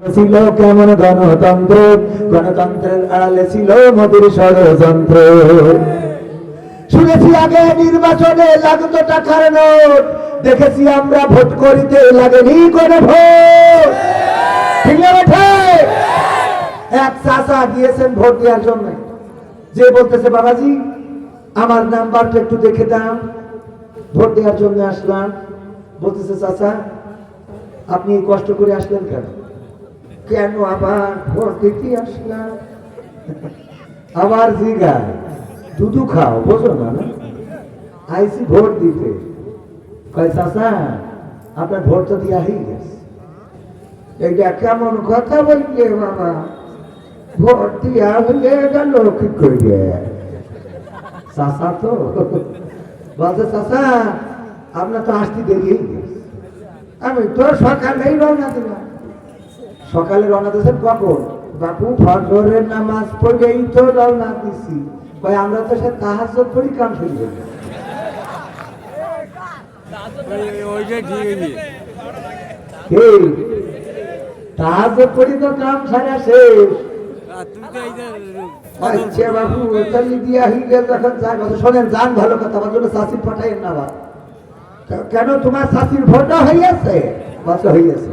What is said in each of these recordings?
ছিল কেমন গণতন্ত্র? গণতন্ত্রের আড়ালে ছিল মোদীর ষড়যন্ত্র। শুনেছি আগে নির্বাচনে লাগতো টাকার নোট। দেখেছি আমরা ভোট করিতে লাগেনি কোনো ভোট। এক চাচা গিয়েছেন ভোট দেওয়ার জন্য। যে বলতেছে, বাবাজি, আমার নাম্বারটা একটু দেখে দাম ভোট দেওয়ার জন্য আসলাম। বলতেছে, চাচা, আপনি কষ্ট করে আসলেন কেন? কেন আবার ভোট দিতে আসলাম আবার জিগা দুধু খাও, বোঝো না? আইসি ভোট দিতে। কয় আপনার ভোট তো দিয়া হয়ে গেছে। এইটা কেমন কথা বললে বাবা? ভোট দিয়া হয়ে গেল, কি করিয়ে চাচা তো বলছে, চাচা, আপনার তো আসতে দেরি আমি তো সকালেই রওনা দিলাম। সকালে রওনা দিয়েছেন কখন বাপু ফজরের নামাজ পড়েই তো রওনা দিছি। ভাই, আমরা তো সে তাহাজ্জুদ পড়ি কাম শুরু করি পড়ি তো কাম সারা শেষ। বাবু ভালো কথা, আমার জন্য কেন তোমার শাসির কত হইয়াছে।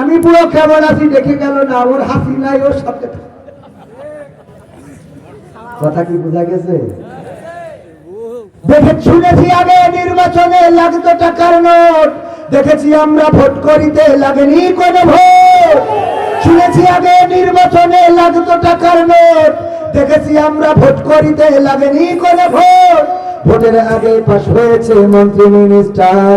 আমি পুরো কেমন আছি দেখে গেল না, ওর হাসি নাই, ওর সাথে। কথা কি বোঝা গেছে? দেখে শুনেছি আগে নির্বাচনে লাগতো টাকার নোট, দেখেছি আমরা ভোট করিতে লাগেনি কোনো ভোট। শুনেছি আগে নির্বাচনে লাগতো টাকার নোট, দেখেছি আমরা ভোট করিতে লাগেনি কোনো ভোট। ভোটের আগে পাশ হয়েছে মন্ত্রী মিনিস্টার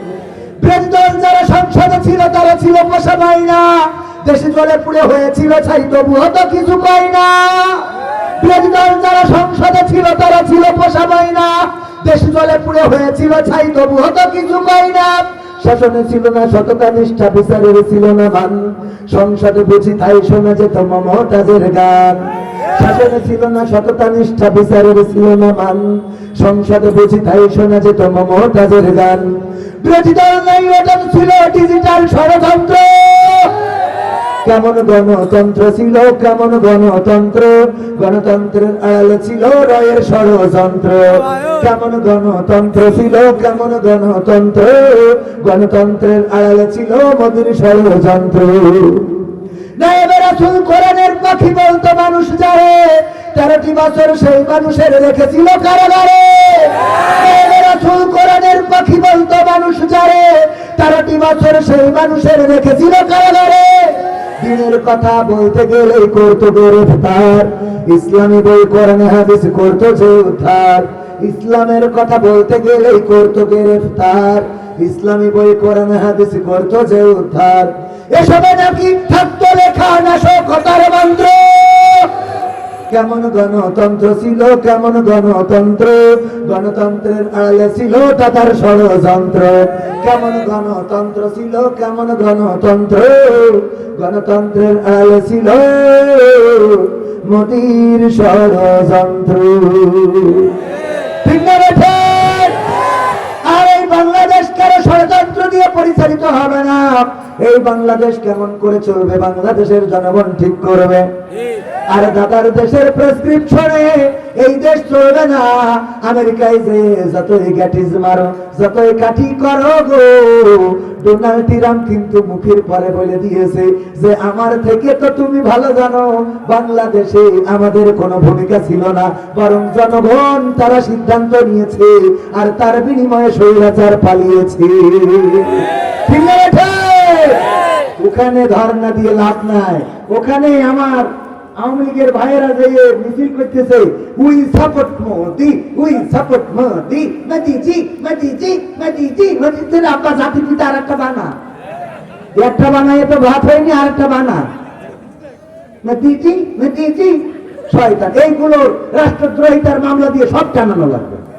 প্রেসিডেন্ট যারা সংসদে ছিল, তারা ছিল পোষা না দেশে জলে পুড়ে হয়েছিল ছাই তবুও তো কিছু পাই না। প্রেসিডেন্ট যারা সংসদে ছিল, তারা ছিল পোষা না দেশ জলে পুড়ে হয়েছিল ছাই তবুও তো কিছু পাই না। শাসনে ছিল না সততা, নিষ্ঠা, বিচারের ছিল না মান। সংসদে বুঝি তাই শোনা যেত মমতাজের গান। শাসনে ছিল না, সততা, নিষ্ঠা, বিচারের ছিল না মান। সংসদে বুঝি তাই শোনা যেত মমতাজের গান। দল নাই ওটা ছিল, ডিজিটাল ষড়যন্ত্র। কেমন গণতন্ত্র ছিল, কেমন গণতন্ত্র? গণতন্ত্রের আড়ালে ছিল রয়ের ষড়যন্ত্র। কেমন গণতন্ত্র ছিল, কেমন গণতন্ত্র? গণতন্ত্রের আড়ালে ছিল মোদির ষড়যন্ত্র। পাখি বলতো, মানুষ যারে তেরোটি বছর সেই মানুষের রেখেছিল কারাগারে। বলতো, মানুষ বছর রেখেছিল দিনের কথা বলতে গেলে করতো গ্রেফতার ইসলামী বই কোরআনে হাদিস করতো যে উদ্ধার। ইসলামের কথা বলতে গেলেই করতো গ্রেফতার ইসলামী বই কোরআনে হাদিস করতো যে উদ্ধার। এসবে নাকি থাকতো লেখা নাশকতার মন্ত্র? কেমন গণতন্ত্র ছিল, কেমন গণতন্ত্র? গণতন্ত্রের আড়ালে ছিল তাতার ষড়যন্ত্র। কেমন গণতন্ত্র ছিল, কেমন গণতন্ত্র? গণতন্ত্রের আড়ালে ছিল মোদির ষড়যন্ত্র। পরিচালিত হবে না। এই বাংলাদেশ কেমন করে চলবে? বাংলাদেশের জনগণ ঠিক করবে। আর দাদার দেশের প্রেসক্রিপশনে এই দেশ চলবে না। আমেরিকায় যে যতই গ্যাটিস মারো, যতই কাঠি করো গো ডোনাল্ড ট্রাম্প কিন্তু মুখের পরে বলে দিয়েছে যে, আমার থেকে তো তুমি ভালো জানো, বাংলাদেশে আমাদের কোনো ভূমিকা ছিল না। বরং জনগণ তারা সিদ্ধান্ত নিয়েছে আর তার বিনিময়ে স্বৈরাচার পালিয়েছে। ওখানে ধর্ণা দিয়ে লাভ নাই। ওখানে আমার আওয়ামী লীগের ভাইয়েরা যে মিছিল করতেছে, we support Modi, we support Modi, Modiji Modiji Modiji মোদিজি আব্বা জাতির পিতা আর একটা বানা। একটা বানা এত ভাত হয়নি, আর একটা বানা। মোদিজি মোদিজি, শয়তান এইগুলো রাষ্ট্রদ্রোহিতার মামলা দিয়ে সব টানানো লাগবে।